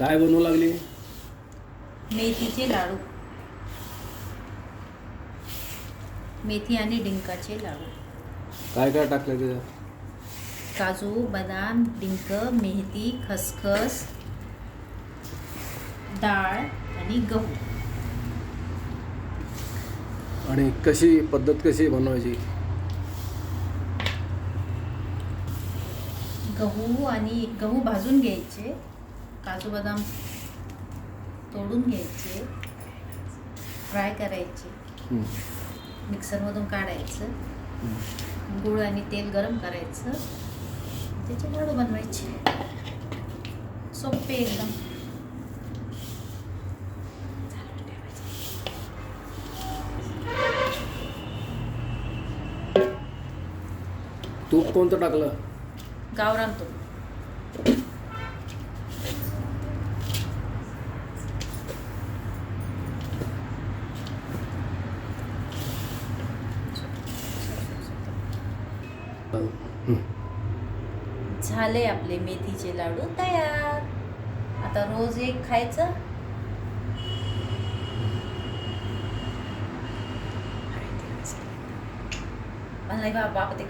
काय बनवू लागली? मेथीचे लाडू. मेथी आणि डिंकाचे लाडू. काय काय टाकलं त्याच्यात? काजू बदाम डिंक मेथी खसखस डाळ आणि गहू. आणि कशी पद्धत कशी बनवायची? गहू आणि गहू भाजून घ्यायचे. काजू बदाम तोडून घ्यायचे फ्राय करायचे. मिक्सरमधून काढायचं. गूळ आणि तेल गरम करायचं त्याचे लाडू बनवायचे सोपे एकदम तूप कोणतं टाकलं गावरान तो झाले आपले मेथीचे लाडू तयार. आता रोज एक खायचं. मला नाही बा- बाप ते